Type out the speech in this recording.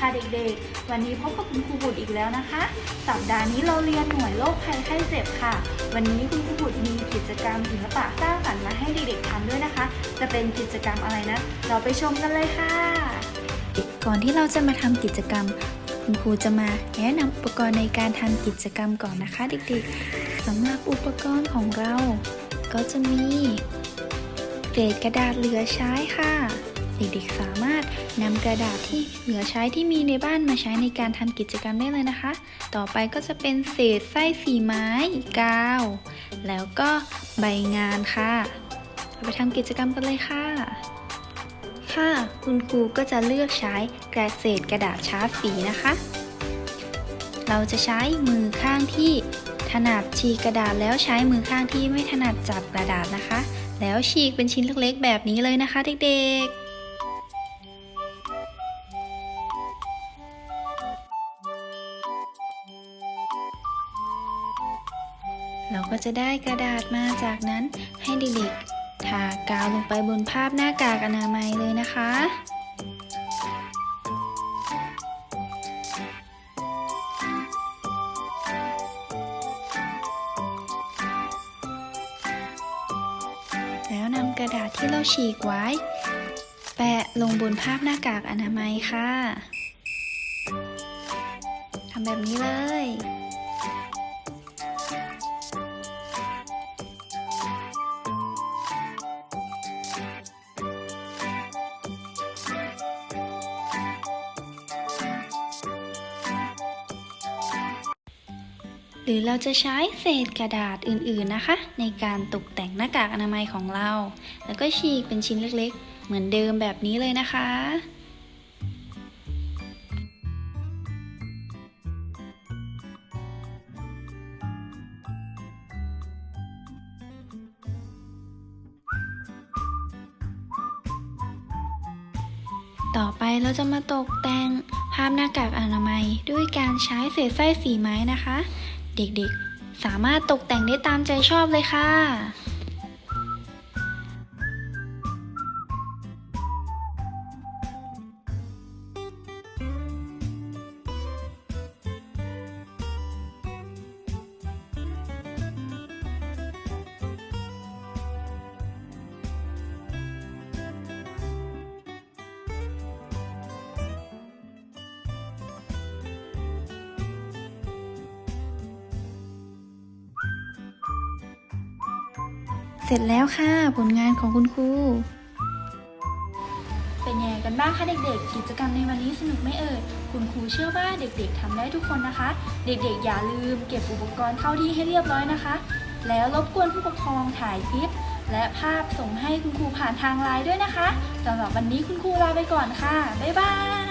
ค่ะเด็กๆ วันนี้พบกับคุณครูบุตรอีกแล้วนะคะ สัปดาห์นี้เราเรียนหน่วยโรคภัยไข้เจ็บค่ะ วันนี้คุณครูบุตรมีกิจกรรมศิลปะสร้างสรรค์มาให้เด็กๆทำด้วยนะคะ จะเป็นกิจกรรมอะไรนะ เราไปชมกันเลยค่ะ ก่อนที่เราจะมาทำกิจกรรม คุณครูจะมาแนะนำอุปกรณ์ในการทำกิจกรรมก่อนนะคะ เด็กๆสำหรับอุปกรณ์ของเรา ก็จะมีเศษกระดาษเหลือใช้ค่ะ เด็กๆสามารถนำกระดาษที่เหลือใช้ที่มีในบ้านมาใช้ในการทำกิจกรรมได้เลยนะคะ ต่อไปก็จะเป็นเศษไส้สีไม้ กาว แล้วก็ใบงานค่ะเราไปทำกิจกรรมกันเลยค่ะ ค่ะ คุณครูก็จะเลือกใช้กระเศษกระดาษชาร์ปสีนะคะ เราจะใช้มือข้างที่ถนัดฉีกกระดาษแล้วใช้มือข้างที่ไม่ถนัดจับกระดาษนะคะ แล้วฉีกเป็นชิ้นเล็กๆแบบนี้เลยนะคะเด็กๆ เราก็จะได้กระดาษมาจากนั้นให้เด็กๆทากาวลงไปบนภาพหน้ากากอนามัยเลยนะคะแล้วนำกระดาษที่เราฉีกไว้ แปะลงบนภาพหน้ากากอนามัยค่ะ ทำแบบนี้เลย รือเราจะใช้เศษกระดาษอื่นๆนะคะ ในการตกแต่งหน้ากากอนามัยของเรา แล้วก็ฉีกเป็นชิ้นเล็กๆ เหมือนเดิมแบบนี้เลยนะคะต่อไปเราจะมาตกแต่งภาพหน้ากากอนามัยด้วยการใช้เศษไส้สีไม้นะคะ ด็กๆ สามารถตกแต่งได้ตามใจชอบเลยค่ะ สร็จแล้วค่ะ ผลงานของคุณครู เป็นยังไงกันบ้างคะเด็กๆ กิจกรรมในวันนี้สนุกไหมเอ่ย คุณครูเชื่อว่าเด็กๆทำได้ทุกคนนะคะ เด็กๆ อย่าลืมเก็บอุปกรณ์เข้าที่ให้เรียบร้อยนะคะ แล้วรบกวนผู้ปกครองถ่ายคลิป และภาพส่งให้คุณครูผ่านทางไลน์ด้วยนะคะสำหรับวันนี้คุณครูลาไปก่อนค่ะ บ๊ายบาย